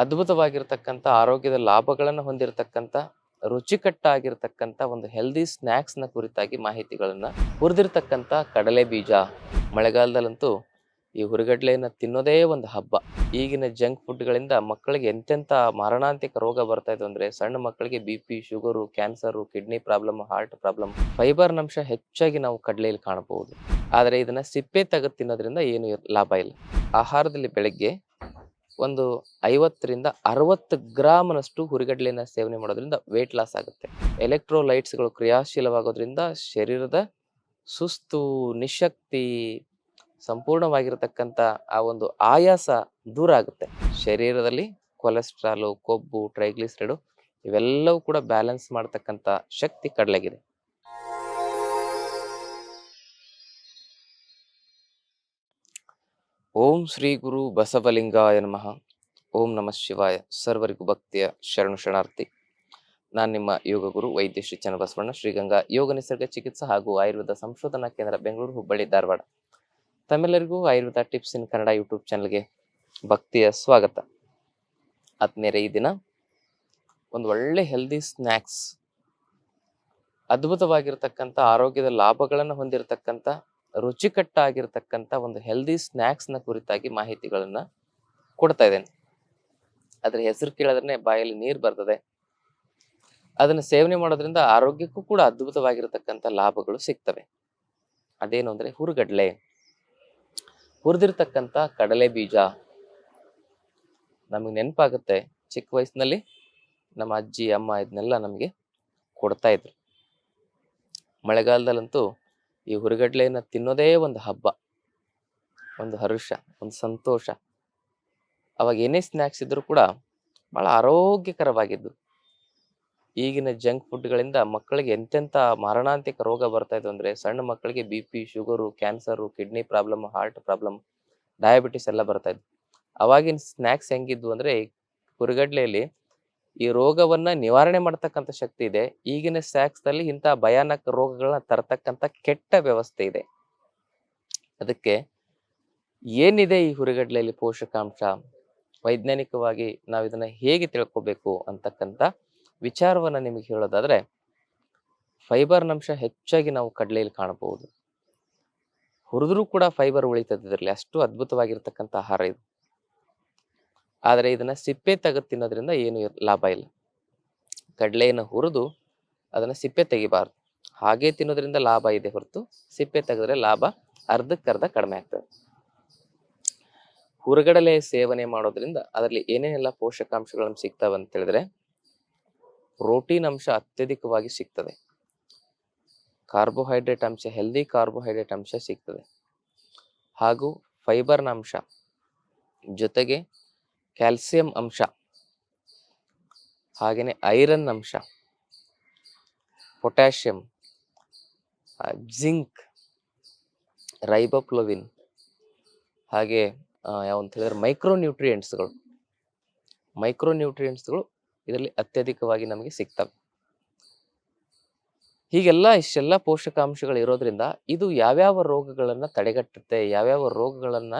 ಅದ್ಭುತವಾಗಿರ್ತಕ್ಕಂಥ ಆರೋಗ್ಯದ ಲಾಭಗಳನ್ನು ಹೊಂದಿರತಕ್ಕಂಥ, ರುಚಿಕಟ್ಟಾಗಿರ್ತಕ್ಕಂಥ ಒಂದು ಹೆಲ್ದಿ ಸ್ನ್ಯಾಕ್ಸ್ನ ಕುರಿತಾಗಿ ಮಾಹಿತಿಗಳನ್ನು ಹುರಿದಿರ್ತಕ್ಕಂಥ ಕಡಲೆ ಬೀಜ. ಮಳೆಗಾಲದಲ್ಲಂತೂ ಈ ಹುರಿಗಡ್ಲೆಯನ್ನು ತಿನ್ನೋದೇ ಒಂದು ಹಬ್ಬ. ಈಗಿನ ಜಂಕ್ ಫುಡ್ಗಳಿಂದ ಮಕ್ಕಳಿಗೆ ಎಂತೆಂಥ ಮಾರಣಾಂತಿಕ ರೋಗ ಬರ್ತಾ ಇದೆ ಅಂದರೆ ಸಣ್ಣ ಮಕ್ಕಳಿಗೆ B P sugar cancer kidney problem heart problem ಫೈಬರ್ನ ಅಂಶ ಹೆಚ್ಚಾಗಿ ನಾವು ಕಡಲೆಯಲ್ಲಿ ಕಾಣಬಹುದು. ಆದರೆ ಇದನ್ನು ಸಿಪ್ಪೆ ತೆಗೆದು ತಿನ್ನೋದ್ರಿಂದ ಏನು ಲಾಭ ಇಲ್ಲ. ಆಹಾರದಲ್ಲಿ ಬೆಳಗ್ಗೆ ಒಂದು ಐವತ್ತರಿಂದ ಅರವತ್ತು ಗ್ರಾಮ್ನಷ್ಟು ಹುರಿಗಡ್ಲೆನ ಸೇವನೆ ಮಾಡೋದ್ರಿಂದ ವೇಟ್ ಲಾಸ್ ಆಗುತ್ತೆ. ಎಲೆಕ್ಟ್ರೋಲೈಟ್ಸ್ಗಳು ಕ್ರಿಯಾಶೀಲವಾಗೋದ್ರಿಂದ ಶರೀರದ ಸುಸ್ತು, ನಿಶಕ್ತಿ ಸಂಪೂರ್ಣವಾಗಿರತಕ್ಕಂಥ ಆ ಒಂದು ಆಯಾಸ ದೂರ ಆಗುತ್ತೆ. ಶರೀರದಲ್ಲಿ ಕೊಲೆಸ್ಟ್ರಾಲು ಕೊಬ್ಬು ಟ್ರೈಗ್ಲಿಸ್ಟ್ರೇಡು ಇವೆಲ್ಲವೂ ಕೂಡ ಬ್ಯಾಲೆನ್ಸ್ ಮಾಡ್ತಕ್ಕಂಥ ಶಕ್ತಿ ಕಡಲೆಗಿದೆ. ಓಂ ಶ್ರೀ ಗುರು ಬಸವಲಿಂಗಾಯ ನಮಃ. ಓಂ ನಮಃ ಶಿವಾಯ. ಸರ್ವರಿಗೂ ಭಕ್ತಿಯ ಶರಣು ಶರಣಾರ್ಥಿ. ನಾನು ನಿಮ್ಮ ಯೋಗ ಗುರು ವೈದ್ಯ ಶ್ರೀ ಚನ್ನಬಸವಣ್ಣ, ಶ್ರೀಗಂಗಾ ಯೋಗ ನಿಸರ್ಗ ಚಿಕಿತ್ಸಾ ಹಾಗೂ ಆಯುರ್ವೇದ ಸಂಶೋಧನಾ ಕೇಂದ್ರ ಬೆಂಗಳೂರು, ಹುಬ್ಬಳ್ಳಿ, ಧಾರವಾಡ. ತಮ್ಮೆಲ್ಲರಿಗೂ Ayurveda tips in Kannada YouTube ಚಾನಲ್ಗೆ ಭಕ್ತಿಯ ಸ್ವಾಗತ. ಆತ್ಮೀಯರೇ ಈ ದಿನ ಒಂದು ಒಳ್ಳೆ ಹೆಲ್ದಿ ಸ್ನ್ಯಾಕ್ಸ್ ಅದ್ಭುತವಾಗಿರ್ತಕ್ಕಂಥ ಆರೋಗ್ಯದ ಲಾಭಗಳನ್ನು ಹೊಂದಿರತಕ್ಕಂಥ ರುಚಿಕಟ್ಟಾಗಿರ್ತಕ್ಕಂಥ ಒಂದು ಹೆಲ್ದಿ ಸ್ನ್ಯಾಕ್ಸ್ನ ಕುರಿತಾಗಿ ಮಾಹಿತಿಗಳನ್ನು ಕೊಡ್ತಾ ಇದ್ದೇನೆ. ಅದರ ಹೆಸರು ಕೇಳಿದ್ರೆ ಬಾಯಲ್ಲಿ ನೀರು ಬರ್ತದೆ. ಅದನ್ನು ಸೇವನೆ ಮಾಡೋದ್ರಿಂದ ಆರೋಗ್ಯಕ್ಕೂ ಕೂಡ ಅದ್ಭುತವಾಗಿರತಕ್ಕಂಥ ಲಾಭಗಳು ಸಿಗ್ತವೆ. ಅದೇನು ಅಂದರೆ ಹುರುಗಡ್ಲೆ. ಹುರಿದಿರ್ತಕ್ಕಂಥ ಕಡಲೆ ಬೀಜ. ನಮಗೆ ನೆನಪಾಗುತ್ತೆ, ಚಿಕ್ಕ ವಯಸ್ಸಿನಲ್ಲಿ ನಮ್ಮ ಅಜ್ಜಿ, ಅಮ್ಮ ಇದನ್ನೆಲ್ಲ ನಮಗೆ ಕೊಡ್ತಾ ಇದ್ರು. ಮಳೆಗಾಲದಲ್ಲಂತೂ ಈ ಹುರಿಗಡ್ಲೆಯನ್ನ ತಿನ್ನೋದೇ ಒಂದು ಹಬ್ಬ, ಒಂದು ಹರುಷ, ಒಂದು ಸಂತೋಷ. ಅವಾಗ ಏನೇ ಸ್ನ್ಯಾಕ್ಸ್ ಇದ್ರೂ ಕೂಡ ಬಹಳ ಆರೋಗ್ಯಕರವಾಗಿದ್ದು. ಈಗಿನ ಜಂಕ್ ಫುಡ್ಗಳಿಂದ ಮಕ್ಕಳಿಗೆ ಎಂತೆಂಥ ಮಾರಣಾಂತಿಕ ರೋಗ ಬರ್ತಾ ಇದೆ ಅಂದ್ರೆ ಸಣ್ಣ ಮಕ್ಕಳಿಗೆ B P sugar cancer kidney problem heart problem diabetes ಎಲ್ಲ ಬರ್ತಾ ಇದ್ವು. ಅವಾಗಿನ ಸ್ನ್ಯಾಕ್ಸ್ ಹೆಂಗಿದ್ವು ಅಂದ್ರೆ ಹುರಿಗಡ್ಲೆಯಲ್ಲಿ ಈ ರೋಗವನ್ನ ನಿವಾರಣೆ ಮಾಡ್ತಕ್ಕಂಥ ಶಕ್ತಿ ಇದೆ. ಈಗಿನ ಸ್ಯಾಕ್ಸ್ನಲ್ಲಿ ಇಂಥ ಭಯಾನಕ ರೋಗಗಳನ್ನ ತರತಕ್ಕಂಥ ಕೆಟ್ಟ ವ್ಯವಸ್ಥೆ ಇದೆ. ಅದಕ್ಕೆ ಏನಿದೆ ಈ ಹುರಿಗಡ್ಲೆಯಲ್ಲಿ ಪೋಷಕಾಂಶ? ವೈಜ್ಞಾನಿಕವಾಗಿ ನಾವು ಇದನ್ನ ಹೇಗೆ ತಿಳ್ಕೊಬೇಕು ಅಂತಕ್ಕಂಥ ವಿಚಾರವನ್ನ ನಿಮಗೆ ಹೇಳೋದಾದ್ರೆ ಫೈಬರ್ ಅಂಶ ಹೆಚ್ಚಾಗಿ ನಾವು ಕಡಲೆಯಲ್ಲಿ ಕಾಣಬಹುದು. ಹುರಿದ್ರೂ ಕೂಡ ಫೈಬರ್ ಉಳಿತದೆ ಇದರಲ್ಲಿ ಅಷ್ಟು ಅದ್ಭುತವಾಗಿರ್ತಕ್ಕಂಥ ಆಹಾರ ಇದು. ಆದರೆ ಇದನ್ನು ಸಿಪ್ಪೆ ತೆಗೆದು ತಿನ್ನೋದ್ರಿಂದ ಏನು ಲಾಭ ಇಲ್ಲ. ಕಡಲೆಯನ್ನು ಹುರಿದು ಅದನ್ನು ಸಿಪ್ಪೆ ತೆಗಿಬಾರ್ದು. ಹಾಗೆ ತಿನ್ನೋದ್ರಿಂದ ಲಾಭ ಇದೆ ಹೊರತು ಸಿಪ್ಪೆ ತೆಗೆದ್ರೆ ಲಾಭ ಅರ್ಧಕ್ಕರ್ಧ ಕಡಿಮೆ ಆಗ್ತದೆ. ಹುರಗಡಲೆ ಸೇವನೆ ಮಾಡೋದ್ರಿಂದ ಅದರಲ್ಲಿ ಏನೇನೆಲ್ಲ ಪೋಷಕಾಂಶಗಳನ್ನು ಸಿಗ್ತವೆ ಅಂತ ಹೇಳಿದ್ರೆ ಪ್ರೋಟೀನ್ ಅಂಶ ಅತ್ಯಧಿಕವಾಗಿ ಸಿಗ್ತದೆ. ಕಾರ್ಬೋಹೈಡ್ರೇಟ್ ಅಂಶ, ಹೆಲ್ದಿ ಕಾರ್ಬೋಹೈಡ್ರೇಟ್ ಅಂಶ ಸಿಗ್ತದೆ. ಹಾಗೂ ಫೈಬರ್ನ ಅಂಶ ಜೊತೆಗೆ ಕ್ಯಾಲ್ಸಿಯಂ ಅಂಶ. ಹಾಗೆಯೇ ಐರನ್ ಅಂಶ. ಪೊಟ್ಯಾಷಿಯಂ ಜಿಂಕ್, ರೈಬೋಪ್ಲೋವಿನ್, ಹಾಗೆ ಯಾವಂತ ಹೇಳಿದ್ರೆ ಮೈಕ್ರೋ ನ್ಯೂಟ್ರಿಯೆಂಟ್ಸ್ಗಳು ಮೈಕ್ರೋ ನ್ಯೂಟ್ರಿಯೆಂಟ್ಸ್ಗಳು ಇದರಲ್ಲಿ ಅತ್ಯಧಿಕವಾಗಿ ನಮಗೆ ಸಿಗ್ತವೆ. ಹೀಗೆಲ್ಲ ಇಷ್ಟೆಲ್ಲ ಪೋಷಕಾಂಶಗಳು ಇರೋದ್ರಿಂದ ಇದು ಯಾವ್ಯಾವ ರೋಗಗಳನ್ನು ತಡೆಗಟ್ಟುತ್ತೆ, ಯಾವ್ಯಾವ ರೋಗಗಳನ್ನ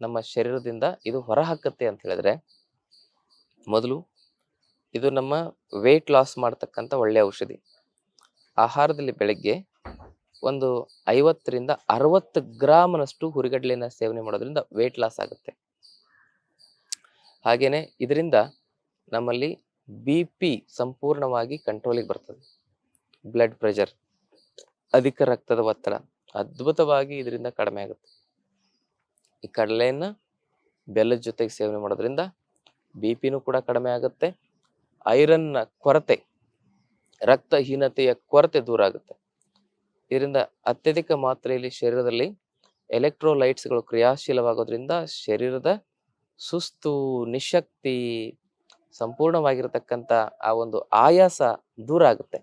ನಮ್ಮ ಶರೀರದಿಂದ ಇದು ಹೊರಹಾಕತ್ತೆ ಅಂತ ಹೇಳಿದ್ರೆ, ಮೊದಲು ಇದು ನಮ್ಮ ವೇಟ್ ಲಾಸ್ ಮಾಡ್ತಕ್ಕಂಥ ಒಳ್ಳೆಯ ಔಷಧಿ. ಆಹಾರದಲ್ಲಿ ಬೆಳಗ್ಗೆ ಒಂದು ಐವತ್ತರಿಂದ ಅರವತ್ತು ಗ್ರಾಮ್ನಷ್ಟು ಹುರಿಗಡ್ಲೆನ ಸೇವನೆ ಮಾಡೋದ್ರಿಂದ ವೇಟ್ ಲಾಸ್ ಆಗುತ್ತೆ. ಹಾಗೇನೆ ಇದರಿಂದ ನಮ್ಮಲ್ಲಿ ಬಿ ಪಿ ಸಂಪೂರ್ಣವಾಗಿ ಕಂಟ್ರೋಲಿಗೆ ಬರ್ತದೆ. ಬ್ಲಡ್ ಪ್ರೆಷರ್ ಅಧಿಕ ರಕ್ತದ ಒತ್ತಡ ಅದ್ಭುತವಾಗಿ ಇದರಿಂದ ಕಡಿಮೆ ಆಗುತ್ತೆ. ಈ ಕಡಲೆಯನ್ನು ಬೆಲ್ಲದ ಜೊತೆಗೆ ಸೇವನೆ ಮಾಡೋದ್ರಿಂದ ಬಿ ಪಿನೂ ಕೂಡ ಕಡಿಮೆ ಆಗುತ್ತೆ. ಐರನ್ನ ಕೊರತೆ, ರಕ್ತಹೀನತೆಯ ಕೊರತೆ ದೂರ ಆಗುತ್ತೆ. ಇದರಿಂದ ಅತ್ಯಧಿಕ ಮಾತ್ರೆಯಲ್ಲಿ ಶರೀರದಲ್ಲಿ ಎಲೆಕ್ಟ್ರೋಲೈಟ್ಸ್ಗಳು ಕ್ರಿಯಾಶೀಲವಾಗೋದ್ರಿಂದ ಶರೀರದ ಸುಸ್ತು, ನಿಶಕ್ತಿ ಸಂಪೂರ್ಣವಾಗಿರತಕ್ಕಂಥ ಆ ಒಂದು ಆಯಾಸ ದೂರ ಆಗುತ್ತೆ.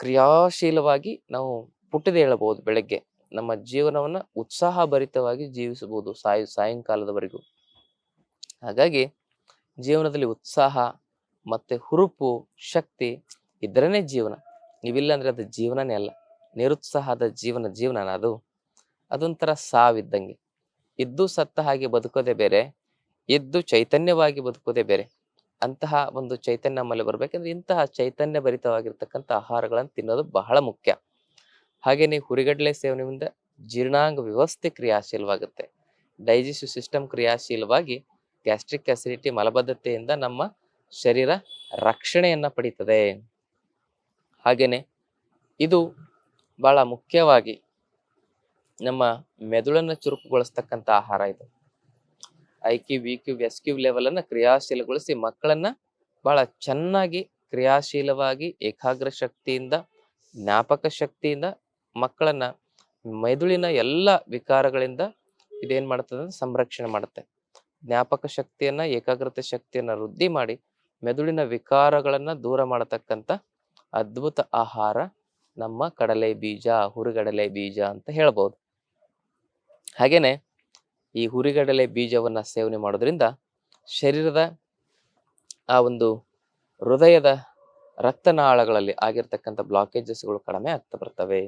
ಕ್ರಿಯಾಶೀಲವಾಗಿ ನಾವು ಪುಟ್ಟಿದೆ ಹೇಳಬಹುದು ಬೆಳಗ್ಗೆ. ನಮ್ಮ ಜೀವನವನ್ನ ಉತ್ಸಾಹಭರಿತವಾಗಿ ಜೀವಿಸಬಹುದು ಸಾಯ, ಸಾಯಂಕಾಲದವರೆಗೂ. ಹಾಗಾಗಿ ಜೀವನದಲ್ಲಿ ಉತ್ಸಾಹ ಮತ್ತೆ ಹುರುಪು, ಶಕ್ತಿ ಇದ್ರನೇ ಜೀವನ. ನೀವಿಲ್ಲ ಅಂದ್ರೆ ಅದು ಜೀವನನೇ ಅಲ್ಲ. ನಿರುತ್ಸಾಹದ ಜೀವನ ಜೀವನ ಅದು. ಅದೊಂಥರ ಸಾವಿದ್ದಂಗೆ. ಇದ್ದು ಸತ್ತ ಹಾಗೆ ಬದುಕೋದೇ ಬೇರೆ, ಇದ್ದು ಚೈತನ್ಯವಾಗಿ ಬದುಕೋದೇ ಬೇರೆ. ಅಂತಹ ಒಂದು ಚೈತನ್ಯ ನಮ್ಮಲ್ಲಿ ಬರ್ಬೇಕಂದ್ರೆ ಇಂತಹ ಚೈತನ್ಯ ಭರಿತವಾಗಿರ್ತಕ್ಕಂಥ ಆಹಾರಗಳನ್ನು ತಿನ್ನೋದು ಬಹಳ ಮುಖ್ಯ. ಹಾಗೇನೆ ಹುರಿಗಡಲೆ ಸೇವನೆಯಿಂದ ಜೀರ್ಣಾಂಗ ವ್ಯವಸ್ಥೆ ಕ್ರಿಯಾಶೀಲವಾಗುತ್ತೆ. ಡೈಜೆಸ್ಟಿವ್ ಸಿಸ್ಟಮ್ ಕ್ರಿಯಾಶೀಲವಾಗಿ ಗ್ಯಾಸ್ಟ್ರಿಕ್ ಅಸಿಡಿಟಿ ಮಲಬದ್ಧತೆಯಿಂದ ನಮ್ಮ ಶರೀರ ರಕ್ಷಣೆಯನ್ನು ಪಡೀತದೆ. ಹಾಗೆಯೇ ಇದು ಬಹಳ ಮುಖ್ಯವಾಗಿ ನಮ್ಮ ಮೆದುಳನ್ನು ಚುರುಕುಗೊಳಿಸ್ತಕ್ಕಂಥ ಆಹಾರ ಇದು. I Q V Q, S Q ಲೆವೆಲನ್ನು ಕ್ರಿಯಾಶೀಲಗೊಳಿಸಿ ಮಕ್ಕಳನ್ನು ಬಹಳ ಚೆನ್ನಾಗಿ ಕ್ರಿಯಾಶೀಲವಾಗಿ ಏಕಾಗ್ರ ಶಕ್ತಿಯಿಂದ, ಜ್ಞಾಪಕ ಶಕ್ತಿಯಿಂದ ಮಕ್ಕಳನ್ನ ಮೆದುಳಿನ ಎಲ್ಲ ವಿಕಾರಗಳಿಂದ ಇದೇನ್ ಮಾಡ್ತದೆ ಸಂರಕ್ಷಣೆ ಮಾಡುತ್ತೆ. ಜ್ಞಾಪಕ ಶಕ್ತಿಯನ್ನ, ಏಕಾಗ್ರತೆ ಶಕ್ತಿಯನ್ನ ವೃದ್ಧಿ ಮಾಡಿ ಮೆದುಳಿನ ವಿಕಾರಗಳನ್ನ ದೂರ ಮಾಡತಕ್ಕಂಥ ಅದ್ಭುತ ಆಹಾರ ನಮ್ಮ ಕಡಲೆ ಬೀಜ, ಹುರಿಗಡಲೆ ಬೀಜ ಅಂತ ಹೇಳ್ಬೋದು. ಹಾಗೇನೆ ಈ ಹುರಿಗಡಲೆ ಬೀಜವನ್ನ ಸೇವನೆ ಮಾಡೋದ್ರಿಂದ ಶರೀರದ ಆ ಒಂದು ಹೃದಯದ ರಕ್ತನಾಳಗಳಲ್ಲಿ ಆಗಿರ್ತಕ್ಕಂಥ ಬ್ಲಾಕೇಜಸ್ಗಳು ಕಡಿಮೆ ಆಗ್ತಾ ಬರ್ತವೆ.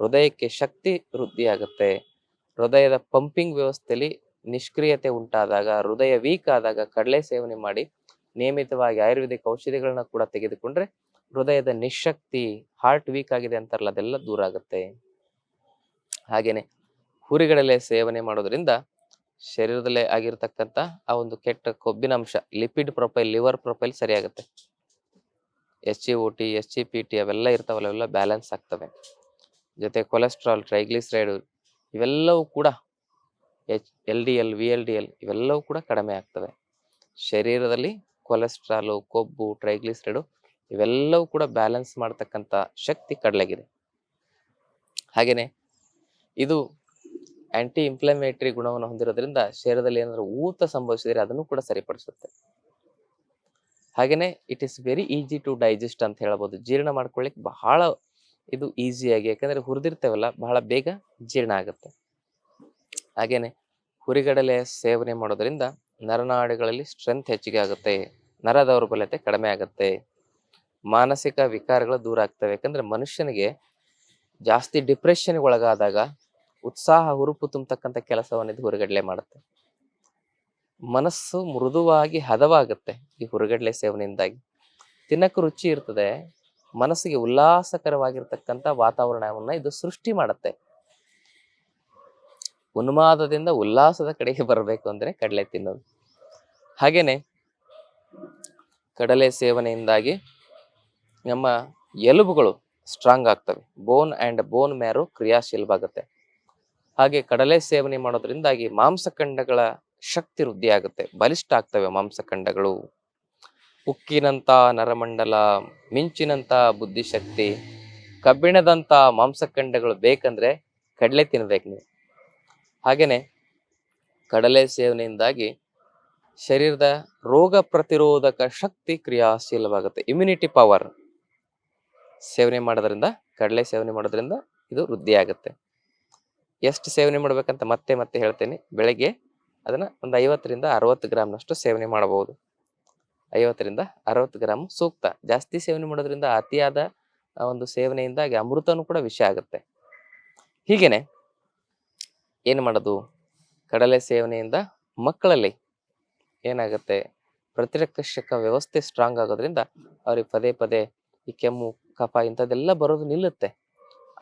ಹೃದಯಕ್ಕೆ ಶಕ್ತಿ ವೃದ್ಧಿಯಾಗುತ್ತೆ. ಹೃದಯದ ಪಂಪಿಂಗ್ ವ್ಯವಸ್ಥೆಯಲ್ಲಿ ನಿಷ್ಕ್ರಿಯತೆ ಉಂಟಾದಾಗ, ಹೃದಯ ವೀಕ್ ಆದಾಗ ಕಡಲೆ ಸೇವನೆ ಮಾಡಿ ನಿಯಮಿತವಾಗಿ ಆಯುರ್ವೇದಿಕ್ ಔಷಧಿಗಳನ್ನ ಕೂಡ ತೆಗೆದುಕೊಂಡ್ರೆ ಹೃದಯದ ನಿಶಕ್ತಿ ಹಾರ್ಟ್ ವೀಕ್ ಆಗಿದೆ ಅಂತಾರಲ್ಲ, ಅದೆಲ್ಲ ದೂರ ಆಗುತ್ತೆ. ಹಾಗೇನೆ ಹುರಿಗಡಲೆ ಸೇವನೆ ಮಾಡೋದ್ರಿಂದ ಶರೀರದಲ್ಲೇ ಆಗಿರ್ತಕ್ಕಂಥ ಆ ಒಂದು ಕೆಟ್ಟ ಕೊಬ್ಬಿನಾಂಶ lipid profile liver profile ಸರಿಯಾಗುತ್ತೆ. S G O T S G P T ಅವೆಲ್ಲ ಇರ್ತಾವಲ್ಲ, ಅವೆಲ್ಲ ಬ್ಯಾಲೆನ್ಸ್ ಆಗ್ತವೆ. ಜೊತೆ ಕೊಲೆಸ್ಟ್ರಾಲ್ ಟ್ರೈಗ್ಲಿಸರೈಡ್ ಇವೆಲ್ಲವೂ ಕೂಡ H, L D L, V L D L ಇವೆಲ್ಲವೂ ಕೂಡ ಕಡಿಮೆ ಆಗ್ತವೆ. ಶರೀರದಲ್ಲಿ ಕೊಲೆಸ್ಟ್ರಾಲು ಕೊಬ್ಬು ಟ್ರೈಗ್ಲಿಸರೈಡು ಇವೆಲ್ಲವೂ ಕೂಡ ಬ್ಯಾಲೆನ್ಸ್ ಮಾಡ್ತಕ್ಕಂಥ ಶಕ್ತಿ ಕಡಲೆಗಿದೆ. ಹಾಗೆಯೇ ಇದು ಆ್ಯಂಟಿ ಇನ್ಫ್ಲಮೇಟರಿ ಗುಣವನ್ನು ಹೊಂದಿರೋದ್ರಿಂದ ಶರೀರದಲ್ಲಿ ಏನಾದರೂ ಊತ ಸಂಭವಿಸಿದರೆ ಅದನ್ನು ಕೂಡ ಸರಿಪಡಿಸುತ್ತೆ. ಹಾಗೆಯೇ it is very easy to digest ಅಂತ ಹೇಳ್ಬೋದು. ಜೀರ್ಣ ಮಾಡ್ಕೊಳ್ಳಿಕ್ಕೆ ಬಹಳ ಇದು ಈಸಿಯಾಗಿ ಯಾಕಂದ್ರೆ ಹುರಿದಿರ್ತೇವಲ್ಲ, ಬಹಳ ಬೇಗ ಜೀರ್ಣ ಆಗುತ್ತೆ. ಹಾಗೇನೆ, ಹುರಿಗಡಲೆ ಸೇವನೆ ಮಾಡೋದ್ರಿಂದ ನರನಾಡಿಗಳಲ್ಲಿ ಸ್ಟ್ರೆಂತ್ ಹೆಚ್ಚಿಗೆ ಆಗುತ್ತೆ, ನರ ದೌರ್ಬಲ್ಯತೆ ಕಡಿಮೆ ಆಗುತ್ತೆ. ಮಾನಸಿಕ ವಿಕಾರಗಳು ದೂರ ಆಗ್ತವೆ, ಯಾಕಂದ್ರೆ ಮನುಷ್ಯನಿಗೆ ಜಾಸ್ತಿ ಡಿಪ್ರೆಷನ್ಗೆ ಒಳಗಾದಾಗ ಉತ್ಸಾಹ, ಹುರುಪು ತುಂಬತಕ್ಕಂಥ ಕೆಲಸವನ್ನು ಇದು ಹುರಿಗಡಲೆ ಮಾಡುತ್ತೆ. ಮನಸ್ಸು ಮೃದುವಾಗಿ ಹದವಾಗುತ್ತೆ ಈ ಹುರಿಗಡಲೆ ಸೇವನೆಯಿಂದಾಗಿ. ತಿನ್ನಕ್ಕೆ ರುಚಿ ಇರ್ತದೆ ಮನಸ್ಸಿಗೆ ಉಲ್ಲಾಸಕರವಾಗಿರ್ತಕ್ಕಂಥ ವಾತಾವರಣವನ್ನ ಇದು ಸೃಷ್ಟಿ ಮಾಡುತ್ತೆ. ಉನ್ಮಾದದಿಂದ ಉಲ್ಲಾಸದ ಕಡೆಗೆ ಬರಬೇಕು ಅಂದ್ರೆ ಕಡಲೆ ತಿನ್ನೋದು. ಹಾಗೇನೆ ಕಡಲೆ ಸೇವನೆಯಿಂದಾಗಿ ನಮ್ಮ ಎಲುಬುಗಳು ಸ್ಟ್ರಾಂಗ್ ಆಗ್ತವೆ. ಬೋನ್ ಆ್ಯಂಡ್ ಬೋನ್ ಮ್ಯಾರೋ ಕ್ರಿಯಾಶೀಲವಾಗುತ್ತೆ. ಹಾಗೆ ಕಡಲೆ ಸೇವನೆ ಮಾಡೋದ್ರಿಂದಾಗಿ ಮಾಂಸಖಂಡಗಳ ಶಕ್ತಿ ವೃದ್ಧಿ ಆಗುತ್ತೆ ಬಲಿಷ್ಠ ಆಗ್ತವೆ ಮಾಂಸಖಂಡಗಳು. ಉಕ್ಕಿನಂತ ನರಮಂಡಲ ಮಿಂಚಿನಂಥ ಬುದ್ಧಿಶಕ್ತಿ ಕಬ್ಬಿಣದಂಥ ಮಾಂಸಖಂಡಗಳು ಬೇಕಂದ್ರೆ ಕಡಲೆ ತಿನ್ಬೇಕು ನೀವು. ಹಾಗೆಯೇ ಕಡಲೆ ಸೇವನೆಯಿಂದಾಗಿ ಶರೀರದ ರೋಗ ಪ್ರತಿರೋಧಕ ಶಕ್ತಿ ಕ್ರಿಯಾಶೀಲವಾಗುತ್ತೆ. ಇಮ್ಯುನಿಟಿ ಪವರ್ ಸೇವನೆ ಮಾಡೋದ್ರಿಂದ, ಕಡಲೆ ಸೇವನೆ ಮಾಡೋದ್ರಿಂದ ಇದು ವೃದ್ಧಿ ಆಗುತ್ತೆ ಎಷ್ಟು ಸೇವನೆ ಮಾಡ್ಬೇಕಂತ ಮತ್ತೆ ಮತ್ತೆ ಹೇಳ್ತೇನೆ. ಬೆಳಗ್ಗೆ ಅದನ್ನು ಒಂದು ಐವತ್ತರಿಂದ ಅರವತ್ತು ಗ್ರಾಮ್ನಷ್ಟು ಸೇವನೆ ಮಾಡಬಹುದು. ಐವತ್ತರಿಂದ ಅರವತ್ತು ಗ್ರಾಮ್ ಸೂಕ್ತ. ಜಾಸ್ತಿ ಸೇವನೆ ಮಾಡೋದ್ರಿಂದ ಅತಿಯಾದ ಒಂದು ಸೇವನೆಯಿಂದಾಗಿ ಅಮೃತನೂ ಕೂಡ ವಿಷ ಆಗುತ್ತೆ. ಹೀಗೇನೆ ಏನು ಮಾಡೋದು? ಕಡಲೆ ಸೇವನೆಯಿಂದ ಮಕ್ಕಳಲ್ಲಿ ಏನಾಗುತ್ತೆ? ಪ್ರತಿರಕ್ಷಕ ವ್ಯವಸ್ಥೆ ಸ್ಟ್ರಾಂಗ್ ಆಗೋದ್ರಿಂದ ಅವ್ರಿಗೆ ಪದೇ ಪದೇ ಈ ಕೆಮ್ಮು, ಕಫ ಇಂಥದ್ದೆಲ್ಲ ಬರೋದು ನಿಲ್ಲುತ್ತೆ.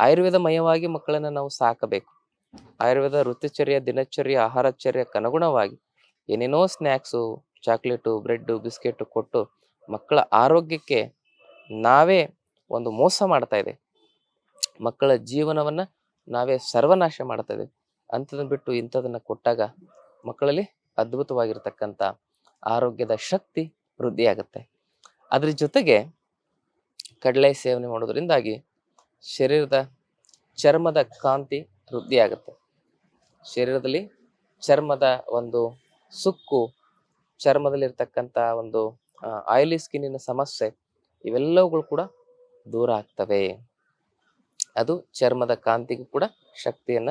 ಆಯುರ್ವೇದ ಮಯವಾಗಿ ಮಕ್ಕಳನ್ನು ನಾವು ಸಾಕಬೇಕು. ಆಯುರ್ವೇದ ಋತುಚರ್ಯ, ದಿನಚರ್ಯ, ಆಹಾರಚರ್ಯಕ್ಕನುಗುಣವಾಗಿ ಏನೇನೋ ಸ್ನ್ಯಾಕ್ಸು ಚಾಕ್ಲೇಟು, ಬ್ರೆಡ್ಡು, ಬಿಸ್ಕೆಟು ಕೊಟ್ಟು ಮಕ್ಕಳ ಆರೋಗ್ಯಕ್ಕೆ ನಾವೇ ಒಂದು ಮೋಸ ಮಾಡ್ತಾ ಇದೆ. ಮಕ್ಕಳ ಜೀವನವನ್ನು ನಾವೇ ಸರ್ವನಾಶ ಮಾಡ್ತಾ ಇದೆ. ಅಂಥದನ್ನು ಬಿಟ್ಟು ಇಂಥದನ್ನು ಕೊಟ್ಟಾಗ ಮಕ್ಕಳಲ್ಲಿ ಅದ್ಭುತವಾಗಿರ್ತಕ್ಕಂಥ ಆರೋಗ್ಯದ ಶಕ್ತಿ ವೃದ್ಧಿಯಾಗುತ್ತೆ. ಅದ್ರ ಜೊತೆಗೆ ಕಡಲೆ ಸೇವನೆ ಮಾಡೋದರಿಂದಾಗಿ ಶರೀರದ ಚರ್ಮದ ಕಾಂತಿ ವೃದ್ಧಿಯಾಗುತ್ತೆ. ಶರೀರದಲ್ಲಿ ಚರ್ಮದ ಒಂದು ಸುಕ್ಕು ಚರ್ಮದಲ್ಲಿರ್ತಕ್ಕಂಥ ಒಂದು ಆಯಿಲಿ ಸ್ಕಿನ್ನಿನ ಸಮಸ್ಯೆ ಇವೆಲ್ಲವುಗಳು ಕೂಡ ದೂರ ಆಗ್ತವೆ. ಅದು ಚರ್ಮದ ಕಾಂತಿಗೂ ಕೂಡ ಶಕ್ತಿಯನ್ನ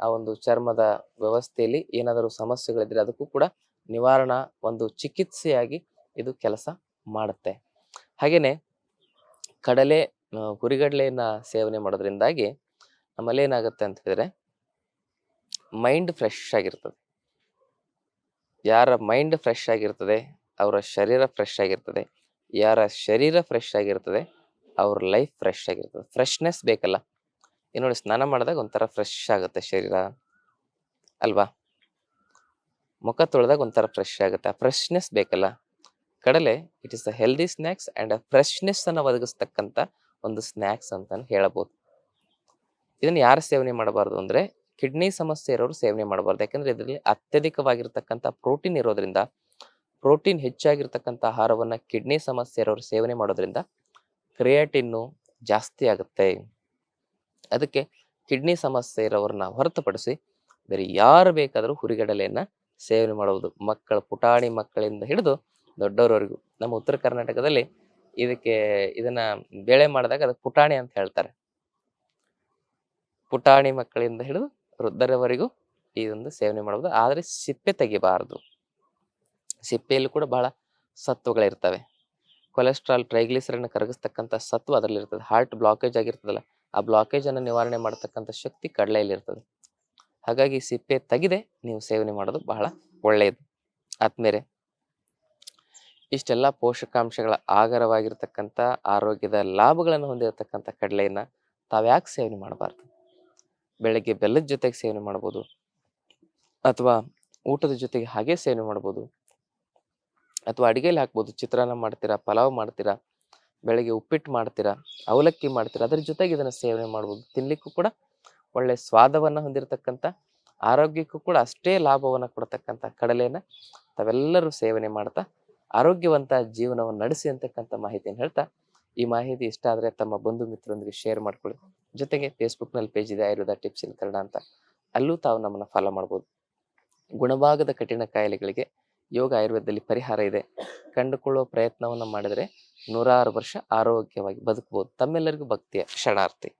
ಆ ಒಂದು ಚರ್ಮದ ವ್ಯವಸ್ಥೆಯಲ್ಲಿ ಏನಾದರೂ ಸಮಸ್ಯೆಗಳಿದ್ರೆ ಅದಕ್ಕೂ ಕೂಡ ನಿವಾರಣಾ ಒಂದು ಚಿಕಿತ್ಸೆಯಾಗಿ ಇದು ಕೆಲಸ ಮಾಡುತ್ತೆ. ಹಾಗೇನೆ ಕಡಲೆ ಹುರಿಗಡಲೆಯನ್ನ ಸೇವನೆ ಮಾಡೋದ್ರಿಂದಾಗಿ ನಮ್ಮಲ್ಲಿ ಏನಾಗುತ್ತೆ ಅಂತ ಹೇಳಿದ್ರೆ ಮೈಂಡ್ ಫ್ರೆಶ್ ಆಗಿರ್ತದೆ. ಯಾರ ಮೈಂಡ್ ಫ್ರೆಶ್ ಆಗಿರ್ತದೆ, ಅವರ ಶರೀರ ಫ್ರೆಶ್ ಆಗಿರ್ತದೆ, ಯಾರ ಶರೀರ ಫ್ರೆಶ್ ಆಗಿರ್ತದೆ, ಅವ್ರ ಲೈಫ್ ಫ್ರೆಶ್ ಆಗಿರ್ತದೆ. ಫ್ರೆಶ್ನೆಸ್ ಬೇಕಲ್ಲ. ಈಗ ನೋಡಿ ಸ್ನಾನ ಮಾಡಿದಾಗ ಒಂಥರ ಫ್ರೆಶ್ ಆಗುತ್ತೆ ಶರೀರ. ಅಲ್ವಾ? ಮುಖ ತೊಳೆದಾಗ ಒಂಥರ ಫ್ರೆಶ್ ಆಗುತ್ತೆ. ಫ್ರೆಶ್ನೆಸ್ ಬೇಕಲ್ಲ. ಕಡಲೆ it is a healthy snacks and a freshness ಅನ್ನು ಒದಗಿಸ್ತಕ್ಕಂಥ ಒಂದು ಸ್ನ್ಯಾಕ್ಸ್ ಅಂತ ಹೇಳಬಹುದು. ಇದನ್ನು ಯಾರು ಸೇವನೆ ಮಾಡಬಾರ್ದು ಅಂದ್ರೆ ಕಿಡ್ನಿ ಸಮಸ್ಯೆ ಇರೋರು ಸೇವನೆ ಮಾಡಬಾರ್ದು. ಯಾಕಂದ್ರೆ ಇದರಲ್ಲಿ ಅತ್ಯಧಿಕವಾಗಿರ್ತಕ್ಕಂಥ ಪ್ರೋಟೀನ್ ಇರೋದ್ರಿಂದ, ಪ್ರೋಟೀನ್ ಹೆಚ್ಚಾಗಿರ್ತಕ್ಕಂಥ ಆಹಾರವನ್ನ ಕಿಡ್ನಿ ಸಮಸ್ಯೆ ಇರೋರು ಸೇವನೆ ಮಾಡೋದ್ರಿಂದ ಕ್ರಿಯಾಟಿನ್ನು ಜಾಸ್ತಿ ಆಗುತ್ತೆ. ಅದಕ್ಕೆ ಕಿಡ್ನಿ ಸಮಸ್ಯೆ ಇರೋರನ್ನ ಹೊರತುಪಡಿಸಿ ಬೇರೆ ಯಾರು ಬೇಕಾದರೂ ಹುರಿಗಡಲೆಯನ್ನ ಸೇವನೆ ಮಾಡುವುದು ಮಕ್ಕಳ, ಪುಟಾಣಿ ಮಕ್ಕಳಿಂದ ಹಿಡಿದು ದೊಡ್ಡವರವರೆಗೂ ನಮ್ಮ ಉತ್ತರ ಕರ್ನಾಟಕದಲ್ಲಿ ಇದಕ್ಕೆ, ಇದನ್ನ ಬೇಳೆ ಮಾಡಿದಾಗ ಅದಕ್ಕೆ ಪುಟಾಣಿ ಅಂತ ಹೇಳ್ತಾರೆ. ಪುಟಾಣಿ ಮಕ್ಕಳಿಂದ ಹಿಡಿದು ವೃದ್ಧರವರೆಗೂ ಇದೊಂದು ಸೇವನೆ ಮಾಡಬಹುದು. ಆದರೆ ಸಿಪ್ಪೆ ತೆಗಿಬಾರದು. ಸಿಪ್ಪೆಯಲ್ಲೂ ಕೂಡ ಬಹಳ ಸತ್ವಗಳಿರ್ತವೆ. ಕೊಲೆಸ್ಟ್ರಾಲ್ ಟ್ರೈಗ್ಲಿಸರನ್ನು ಕರಗಿಸ್ತಕ್ಕಂಥ ಸತ್ವ ಅದರಲ್ಲಿ ಇರ್ತದೆ ಹಾರ್ಟ್ ಬ್ಲಾಕೇಜ್ ಆಗಿರ್ತದಲ್ಲ, ಆ ಬ್ಲಾಕೇಜ್ ಅನ್ನು ನಿವಾರಣೆ ಮಾಡತಕ್ಕಂಥ ಶಕ್ತಿ ಕಡಲೆಯಲ್ಲಿ ಇರ್ತದೆ ಹಾಗಾಗಿ ಸಿಪ್ಪೆ ತೆಗೆದೆ ನೀವು ಸೇವನೆ ಮಾಡೋದು ಬಹಳ ಒಳ್ಳೆಯದು. ಆದ್ಮೇಲೆ ಇಷ್ಟೆಲ್ಲ ಪೋಷಕಾಂಶಗಳ ಆಗರವಾಗಿರ್ತಕ್ಕಂಥ ಆರೋಗ್ಯದ ಲಾಭಗಳನ್ನು ಹೊಂದಿರತಕ್ಕಂಥ ಕಡಲೆಯನ್ನು ತಾವ್ಯಾಕೆ ಸೇವನೆ ಮಾಡಬಾರ್ದು. ಬೆಳಗ್ಗೆ ಬೆಲ್ಲದ ಜೊತೆಗೆ ಸೇವನೆ ಮಾಡ್ಬೋದು. ಅಥವಾ ಊಟದ ಜೊತೆಗೆ ಹಾಗೆ ಸೇವನೆ ಮಾಡ್ಬೋದು. ಅಥವಾ ಅಡಿಗೆಯಲ್ಲಿ ಹಾಕ್ಬೋದು. ಚಿತ್ರಾನ್ನ ಮಾಡ್ತೀರಾ, ಪಲಾವ್ ಮಾಡ್ತೀರಾ, ಬೆಳಗ್ಗೆ ಉಪ್ಪಿಟ್ಟು ಮಾಡ್ತೀರಾ, ಅವಲಕ್ಕಿ ಮಾಡ್ತೀರಾ, ಅದರ ಜೊತೆಗೆ ಇದನ್ನ ಸೇವನೆ ಮಾಡ್ಬೋದು. ತಿನ್ನಲಿಕ್ಕೂ ಕೂಡ ಒಳ್ಳೆ ಸ್ವಾದವನ್ನು ಹೊಂದಿರತಕ್ಕಂಥ, ಆರೋಗ್ಯಕ್ಕೂ ಕೂಡ ಅಷ್ಟೇ ಲಾಭವನ್ನ ಕೊಡತಕ್ಕಂಥ ಕಡಲೆಯನ್ನ ತಾವೆಲ್ಲರೂ ಸೇವನೆ ಮಾಡ್ತಾ ಆರೋಗ್ಯವಂತ ಜೀವನವನ್ನು ನಡೆಸಿ ಅಂತಕ್ಕಂಥ ಮಾಹಿತಿಯನ್ನು ಹೇಳ್ತಾ ಈ ಮಾಹಿತಿ ಇಷ್ಟ ಆದರೆ ತಮ್ಮ ಬಂಧು ಮಿತ್ರರೊಂದಿಗೆ ಶೇರ್ ಮಾಡ್ಕೊಳ್ಳಿ. ಜೊತೆಗೆ ಫೇಸ್ಬುಕ್ನಲ್ಲಿ ಪೇಜ್ ಇದೆ ಆಯುರ್ವೇದ ಟಿಪ್ಸ್ ಇನ್ ಕನ್ನಡ ಅಂತ. ಅಲ್ಲೂ ತಾವು ನಮ್ಮನ್ನ ಫಾಲೋ ಮಾಡ್ಬೋದು. ಗುಣಭಾಗದ ಕಠಿಣ ಕಾಯಿಲೆಗಳಿಗೆ ಯೋಗ ಆಯುರ್ವೇದದಲ್ಲಿ ಪರಿಹಾರ ಇದೆ. ಕಂಡುಕೊಳ್ಳುವ ಪ್ರಯತ್ನವನ್ನು ಮಾಡಿದರೆ ನೂರಾರು ವರ್ಷ ಆರೋಗ್ಯವಾಗಿ ಬದುಕಬಹುದು ತಮ್ಮೆಲ್ಲರಿಗೂ ಭಕ್ತಿಯ ಶರಣಾರ್ಥಿ